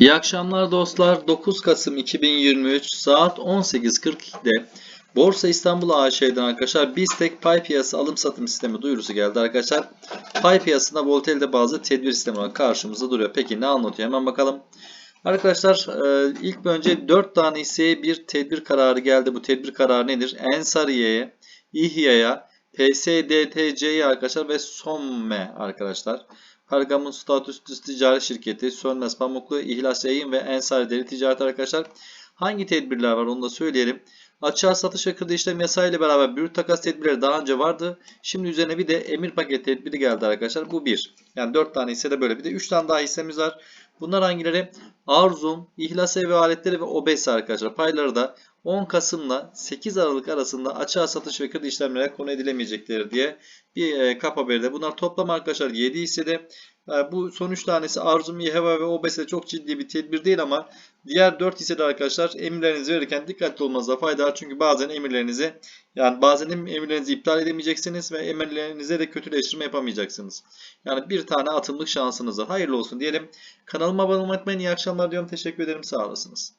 İyi akşamlar dostlar. 9 Kasım 2023 saat 18.42'de Borsa İstanbul AŞ'den arkadaşlar BISTEK pay piyası alım satım sistemi duyurusu geldi arkadaşlar. Pay piyasında volatilde bazı tedbir sistemi olarak karşımızda duruyor. Peki ne anlatıyor hemen bakalım. Arkadaşlar e, ilk önce 4 tane hisseye bir tedbir kararı geldi. Bu tedbir kararı nedir? Ensariye'ye, İHYA'ya, PSDTC'ye arkadaşlar ve SOMME arkadaşlar. Pergamon Statüsü Ticaret Şirketi, Sönmez Pamuklu, İhlas Yayın ve Ensar Deri Ticaret arkadaşlar. Hangi tedbirler var onu da söyleyelim. Açığa satış ve kredi işlem yasağı ile beraber brüt takas tedbirleri daha önce vardı. Şimdi üzerine bir de emir paket tedbiri geldi arkadaşlar. Bu bir. Yani 4 tane hisse de böyle. Bir de 3 tane daha hissemiz var. Bunlar hangileri? Arzum, İhlas Evi Aletleri ve OBES arkadaşlar. Payları da 10 Kasım'la 8 Aralık arasında açığa satış ve kredi işlemlere konu edilemeyecekleri diye bir e, kap haberi de. Bunlar toplam arkadaşlar 7 hissede. E, bu son 3 tanesi Arzum, İHEVA ve OBES'e çok ciddi bir tedbir değil ama diğer 4 hissede arkadaşlar emirlerinizi verirken dikkatli olmanızda fayda var. Çünkü bazen emirlerinizi yani bazen em- emirlerinizi iptal edemeyeceksiniz ve emirlerinize de kötüleştirme yapamayacaksınız. Yani bir tane atımlık şansınız var. Hayırlı olsun diyelim. Kanalıma abone olmayı unutmayın. İyi akşamlar diyorum. Teşekkür ederim. Sağ olasınız.